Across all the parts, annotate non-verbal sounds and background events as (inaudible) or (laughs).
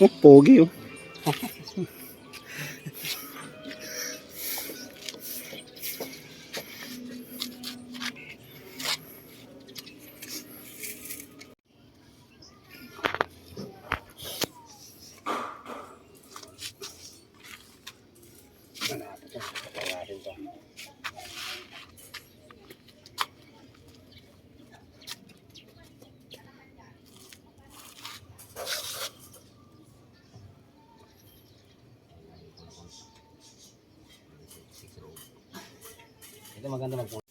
Oh, pogi oh. Maganda mag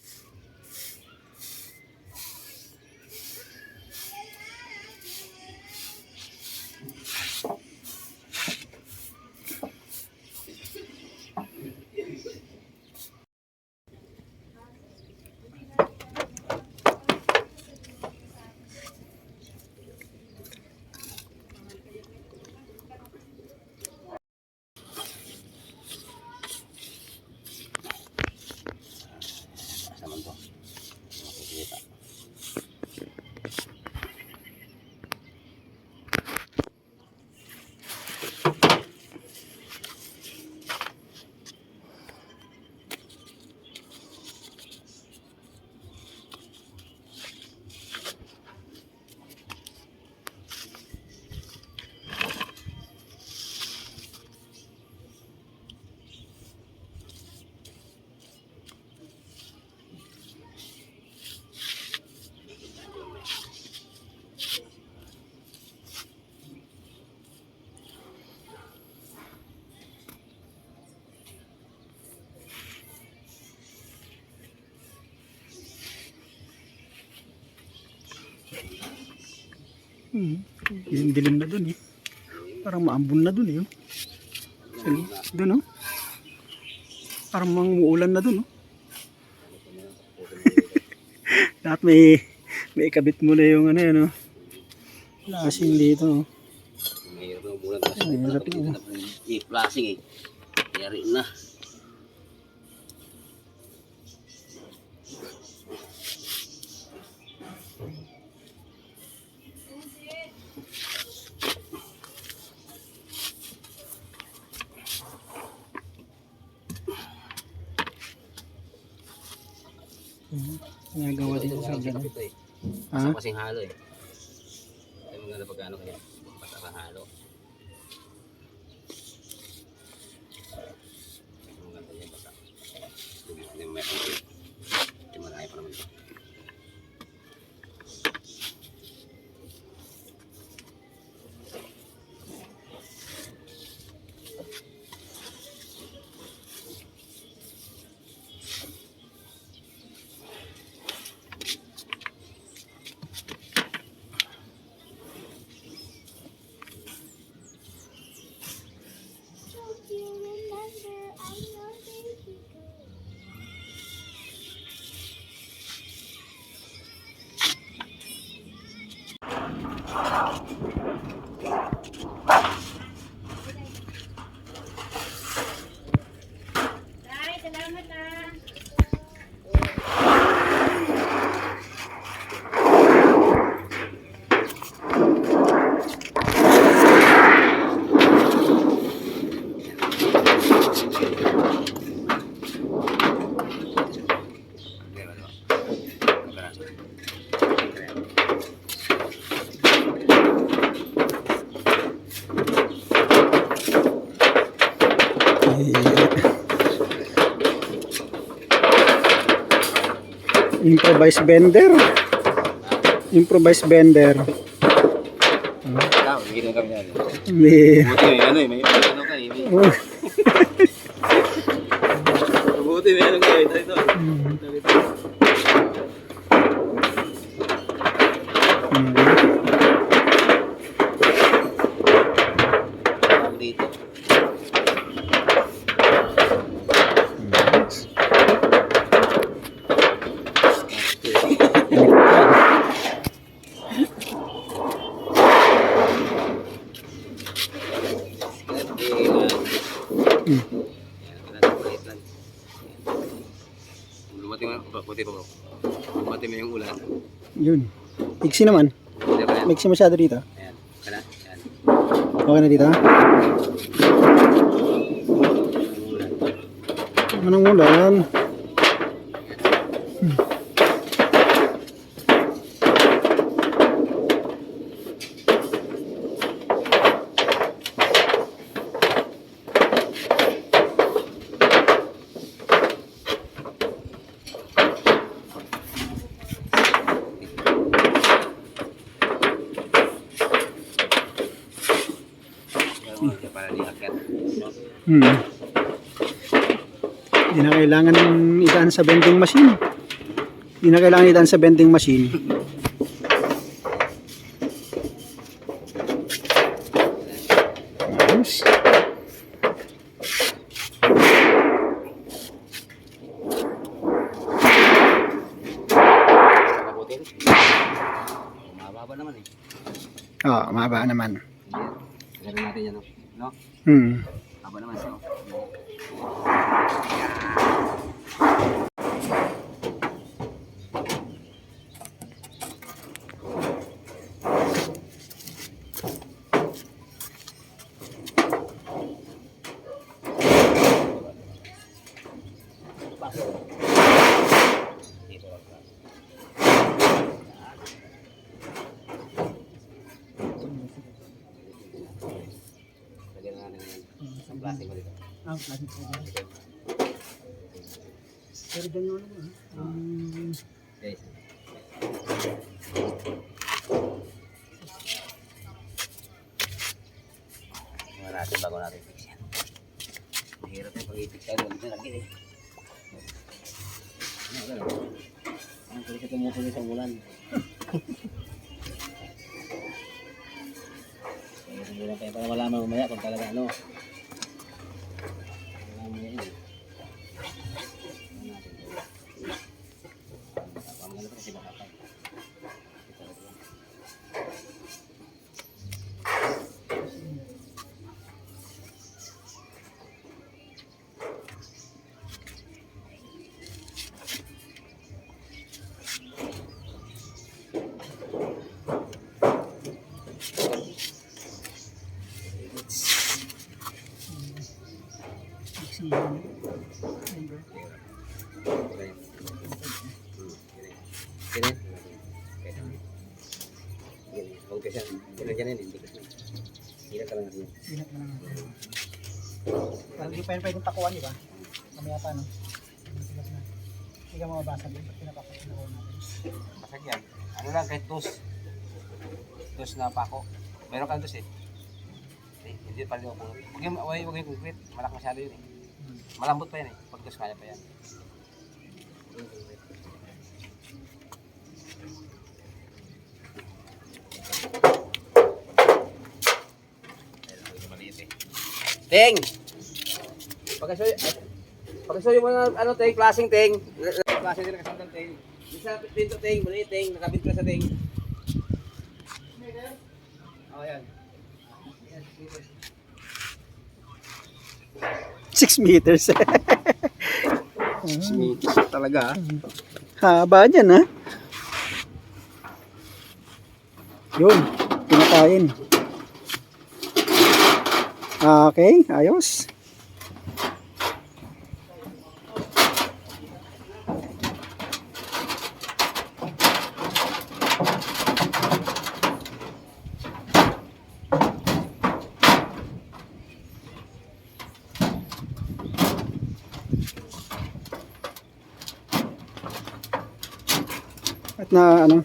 Hmm. Yung dilim na dun eh. Parang maambun na dun eh. oh. Ayun, Dun oh. Parang manguulan na dun oh. (laughs) Dapat may may ikabit mo na yung ano yan oh. Lasing dito oh. Mahirap na bulan kasi. Mahirap pa yung i-flashing eh. Yari na. Nagawa dito sa ganun. eh. Ha? Sa kasing halo eh. Ay maganda pag ano kaya. Ka halo. Improvised vendor. Improvised vendor. Buti may ano eh, may ano ka eh. (laughs) Buti may ano ka eh. Ito, Dumating mo, buti pa bro. Dumating mo yung ulan. Yun. Iksi naman. Miksi masyado dito. Ayan. Kana? Okay na dito? Anong ulan? Pero Hmm. Hindi na kailangan itaan sa vending machine. Hindi na kailangan itaan sa vending machine. Kabutin. Mababa naman eh. Oo, oh, mahaba naman. Gawin natin yan. No? Hmm. Haba naman siya. oh. Dito lang. Lagyan na natin yan. Ang plastic mo dito. Ah, plastic po Pero dyan yung ano um, Guys. Tingnan natin bago natin fix yan. Mahirap yung pag-i-fix tayo. Dito lagi eh. Ano, ano? Ang kulit ito mo sa ulan. Hindi Ganyan. Ganyan. Huwag ka siya. Ganyan, ganyan. Hindi ka siya. Hirap ka lang natin yan. Binat na lang natin. Parang hindi pa yan pwedeng pakuan, di ba? Mamaya pa, no? Hindi ka mababasag yun. Pinapakot na natin. Basag yan. Ano lang, kahit dos. Dos na pako. Meron ka dos eh. Hindi, hindi pa rin ako. Huwag yung concrete. Malak masyado yun eh. Malambot pa yan eh. Pag dos kaya pa yan. Ting! Pagkasoy, pagkasoy mo na ano ting, klaseng ting. Klaseng ting nakasandal ting. Isa pinto ting, maliit ting, nakabit ka sa ting. Oh, yan. 6 meters. (laughs) 6 meters talaga ah. Haba dyan, ha? Yun, pinakain. Okay, ayos. At na ano,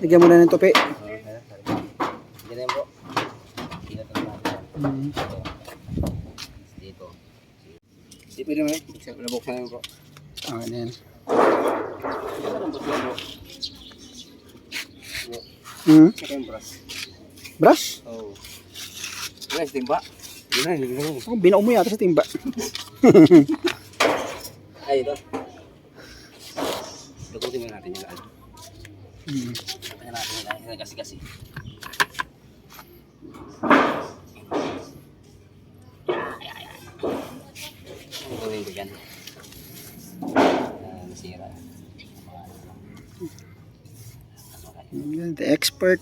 Lagyan mo na ng tupi. Yan na yan bro. Dito na natin. Mm. Dito. Hindi pwede mo. Buksan- Nabuksan na yun bro. Okay na yan. Yan na lang bro bro. Mm. Saka yung brush. Brush? Oh. Guys, timba. Na, yun na. Oh, binao mo yata sa timba. Ay, ito. Dukutin mo natin yung laan. Mm. Kaya natin yung laan. Yung kasi-kasi. Gawin ko dyan. Ah, nasira. Yan, The expert.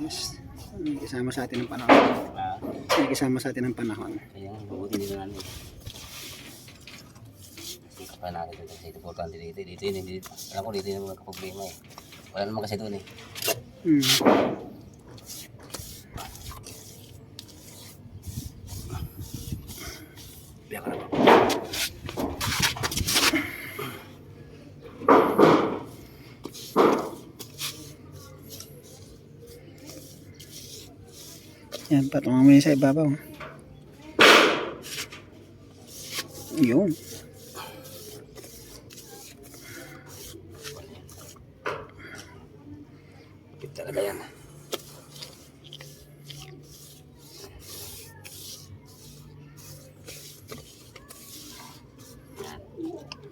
Nakikisama sa atin ng panahon. Ah, Nakikisama sa atin ng panahon. kaya mabuti dito na ano. Sikap pa natin dito. Kasi importante dito. Dito yun, hindi, alam ko dito yung mga problema eh. Wala naman kasi doon eh. Hmm. Biyak ka? Yan, patungan mo yun sa ibabaw. Yun. Talaga yan.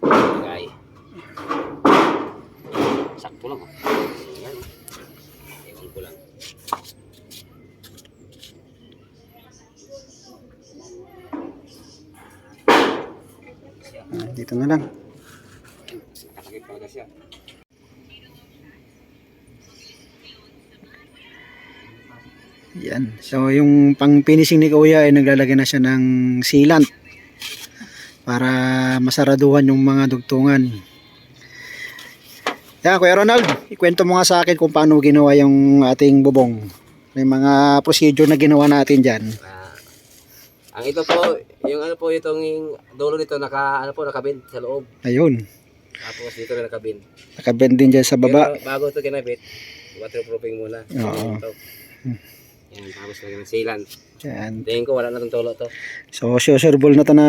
Lagay. Sakto lang. oh. Ewan ko lang. Ah, dito na lang. Yan. So, yung pang finishing ni Kuya ay naglalagay na siya ng sealant para masaraduhan yung mga dugtungan. Yan, Kuya Ronald, ikwento mo nga sa akin kung paano ginawa yung ating bubong. May mga procedure na ginawa natin dyan. Ang ito po, yung ano po itong yung dulo nito naka ano po nakabit sa loob. Ayun. Tapos dito rin nakabit. Nakabend din dyan sa baba. Pero bago ito kinabit, waterproofing muna. Oo. Ito. Yan, tapos lagyan ng sealant. Yan. Tingin ko wala na itong tulo to. So, susurbol na to na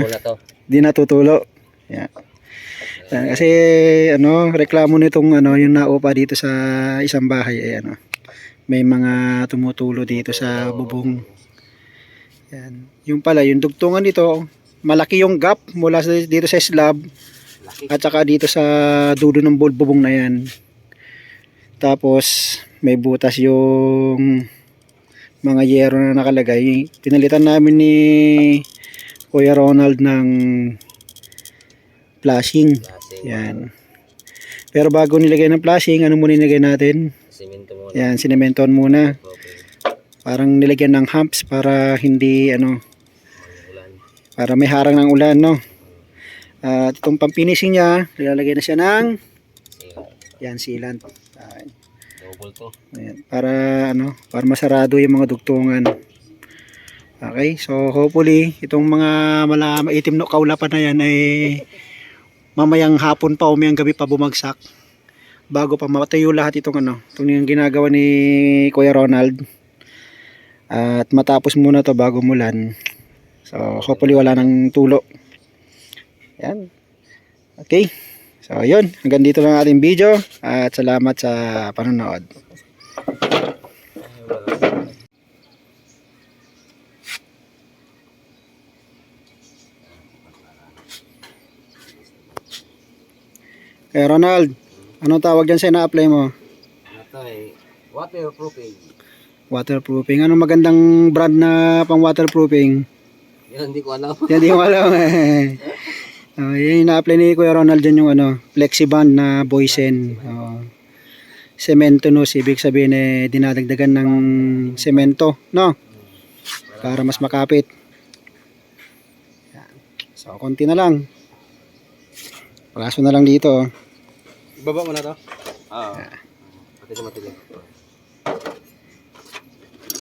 Wala to. di natutulo. Yan. Yan, kasi ano, reklamo nitong ano, yung naupa dito sa isang bahay ay ano, may mga tumutulo dito sa bubong. Yan. Yung pala, yung dugtungan dito, malaki yung gap mula sa, dito sa slab Laki. at saka dito sa dulo ng bul- bubong na yan. Tapos, may butas yung mga yero na nakalagay. Pinalitan namin ni Kuya Ronald ng flashing. Yan. Pero bago nilagay ng flashing, ano muna nilagay natin? Simento muna. Yan, sinementohan muna. Okay. Parang nilagyan ng humps para hindi, ano, para may harang ng ulan, no? At itong pampinising niya, nilalagay na siya ng, yan, sealant. Double to. Ayan, para ano, para masarado yung mga dugtungan. Okay, so hopefully itong mga mala maitim na kaulapan na yan ay mamayang hapon pa o mayang gabi pa bumagsak bago pa matayo lahat itong ano, itong yung ginagawa ni Kuya Ronald. At matapos muna to bago mulan. So hopefully wala nang tulo. Yan. Okay. So yun, hanggang dito lang ang ating video at salamat sa panonood. Kaya Ronald, anong tawag dyan sa ina-apply mo? Ano to eh. Waterproofing. Waterproofing. Anong magandang brand na pang waterproofing? Yan hindi ko alam. Yan di ko alam (laughs) eh. Uh, yung ina-apply ni Kuya Ronald dyan yung ano, flexiband na boysen. Uh, semento no, ibig sabihin eh, dinadagdagan ng semento, no? Para mas makapit. Yan. So, konti na lang. Palaso na lang dito. oh. Ibaba mo na to? Oo. Pati sa matilim.